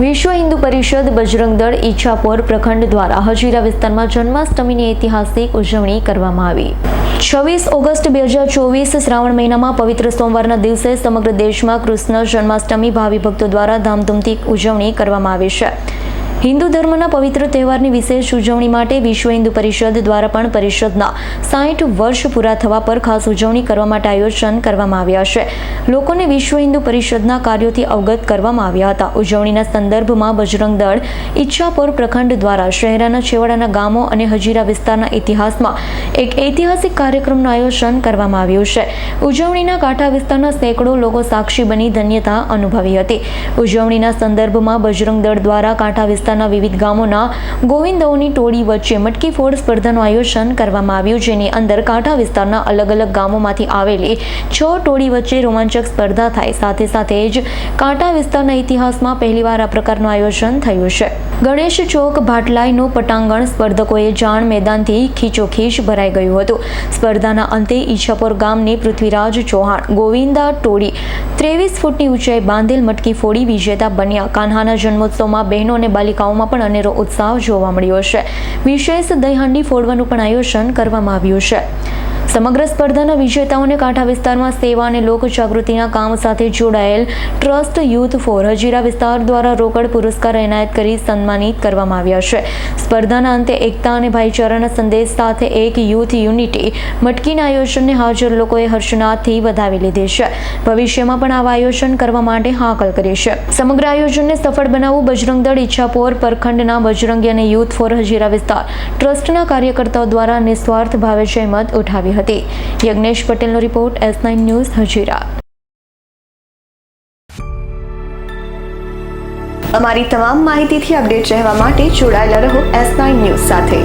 વિશ્વ હિન્દુ પરિષદ બજરંગ દળ ઈચ્છાપોર પ્રખંડ દ્વારા હજીરા વિસ્તારમાં જન્માષ્ટમીની ઐતિહાસિક ઉજવણી કરવામાં આવી. છવ્વીસ ઓગસ્ટ બે હજાર ચોવીસ શ્રાવણ મહિનામાં પવિત્ર સોમવારના દિવસે સમગ્ર દેશમાં કૃષ્ણ જન્માષ્ટમી ભાવિ ભક્તો દ્વારા ધામધૂમથી ઉજવણી કરવામાં આવી છે. હિન્દુ ધર્મના પવિત્ર તહેવારની વિશેષ ઉજવણી માટે વિશ્વ હિન્દુ પરિષદ દ્વારા પણ પરિષદના સાઠ વર્ષ પૂરા થવા પર ખાસ ઉજવણી કરવા માટે આયોજન કરવામાં આવ્યા છે. લોકોને વિશ્વ હિન્દુ પરિષદના કાર્યોથી અવગત કરવામાં આવ્યા હતા. ઉજવણીના સંદર્ભમાં બજરંગ દળ ઈચ્છાપોર પ્રખંડ દ્વારા શહેરાના છેવાડાના ગામો અને હજીરા વિસ્તારના ઇતિહાસમાં એક ઐતિહાસિક કાર્યક્રમનું આયોજન કરવામાં આવ્યું છે. ઉજવણીના કાંઠા વિસ્તારના સેંકડો લોકો સાક્ષી બની ધન્યતા અનુભવી હતી. ઉજવણીના સંદર્ભમાં બજરંગ દળ દ્વારા કાંઠા વિસ્તારના વિવિધ ગામોના ગોવિંદોની ટોળી વચ્ચે મટકી ફોડ સ્પર્ધાનું આયોજન કરવામાં આવ્યું, જેની અંદર કાંઠા વિસ્તારના અલગ અલગ ગામોમાંથી આવેલી છ ટોળી વચ્ચે રોમાંચક સ્પર્ધા થાય. સાથે સાથે જ કાંઠા વિસ્તારના ઇતિહાસમાં પહેલીવાર આ પ્રકારનું આયોજન થયું છે. ગણેશ ચોક ભાટલાઈનું પટાંગણ સ્પર્ધકોએ જાણ મેદાનથી ખીચોખીચ ભરાઈ ગયું હતું. સ્પર્ધાના અંતે ઈચ્છાપોર ગામની પૃથ્વીરાજ ચૌહાણ, ગોવિંદા ટોળી, ત્રેવીસ ફૂટની ઊંચાઈ બાંધેલ મટકી ફોડી વિજેતા બન્યા. કાન્હાના જન્મોત્સવમાં બહેનો અને બાલિકાઓમાં પણ અનેરો ઉત્સાહ જોવા મળ્યો છે. વિશેષ દહીહંડી ફોડવાનું પણ આયોજન કરવામાં આવ્યું છે. સમગ્ર સ્પર્ધાના વિજેતાઓને કાંઠા વિસ્તારમાં સેવા અને લોક જાગૃતિના કામ સાથે જોડાયેલ ટ્રસ્ટ યુથ ફોર હજીરા વિસ્તાર દ્વારા રોકડ પુરસ્કાર એનાયત કરી સન્માનિત કરવામાં આવ્યા છે. સ્પર્ધાના અંતે એકતા અને ભાઈચારાના સંદેશ સાથે એક યુથ યુનિટી મટકીના આયોજનને હાજર લોકોએ હર્ષનાથથી વધાવી લીધી છે. ભવિષ્યમાં પણ આવા આયોજન કરવા માટે હાકલ કરી છે. સમગ્ર આયોજનને સફળ બનાવવું બજરંગ દળ ઈચ્છાપોર પરખંડના બજરંગી અને યુથ ફોર હજીરા વિસ્તાર ટ્રસ્ટના કાર્યકર્તાઓ દ્વારા નિસ્વાર્થ ભાવે જહેમત ઉઠાવી હતી. યજ્ઞેશ પટેલનો report S nine news Hazira. અમારી તમામ માહિતીથી અપડેટ રહેવા માટે જોડાયેલા રહો એસ નાઇન ન્યૂઝ સાથે.